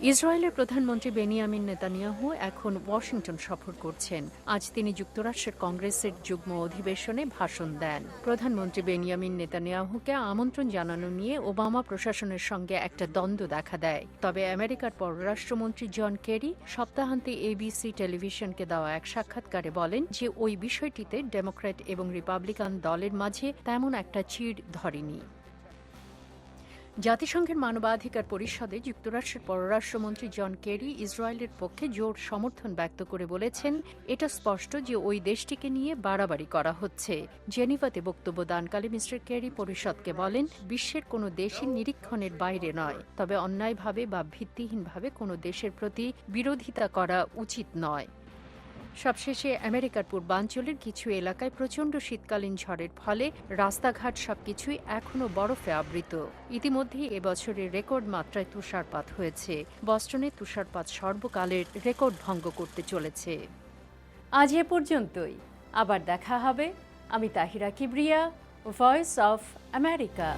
ইসরায়েলের প্রধানমন্ত্রী Benjamin Netanyahu এখন ওয়াশিংটন সফর করছেন। আজ তিনি যুক্তরাষ্ট্রের কংগ্রেসের যুগ্ম অধিবেশনে ভাষণ দেন। প্রধানমন্ত্রী বেনিয়ামিন নেতানিয়াহুকে আমন্ত্রণ জানানো নিয়ে ওবামা প্রশাসনের সঙ্গে একটা দ্বন্দ্ব দেখা দেয়। তবে আমেরিকার পররাষ্ট্রমন্ত্রী জন কেরি সপ্তাহান্তে এবিসি টেলিভিশনকে দেওয়া এক সাক্ষাৎকারে বলেন যে ওই বিষয়টিতে ডেমোক্র্যাট এবং রিপাবলিকান দলের মাঝে তেমন একটা চিড় ধরেনি। জাতিসংঘের মানবাধিকার পরিষদে যুক্তরাষ্ট্রের পররাষ্ট্রমন্ত্রী জন কেরি ইসরায়েলের পক্ষে জোর সমর্থন ব্যক্ত করে বলেছেন, এটা স্পষ্ট যে ওই দেশটিকে নিয়ে বাড়াবাড়ি করা হচ্ছে। জেনিভাতে বক্তব্য দানকালে মিস্টার কেরি পরিষদকে বলেন, বিশ্বের কোনো দেশই নিরীক্ষণের বাইরে নয়, তবে অন্যায়ভাবে বা ভিত্তিহীনভাবে কোনো দেশের প্রতি বিরোধিতা করা উচিত নয়। সবশেষে আমেরিকার পূর্বাঞ্চলের কিছু এলাকায় প্রচণ্ড শীতকালীন ঝড়ের ফলে রাস্তাঘাট সবকিছুই এখনও বরফে আবৃত। ইতিমধ্যেই এবছরের রেকর্ড মাত্রায় তুষারপাত হয়েছে। বস্টনে তুষারপাত সর্বকালের রেকর্ড ভঙ্গ করতে চলেছে। আজ এ পর্যন্তই। আবার দেখা হবে। আমি Tahira Kibria Voice of America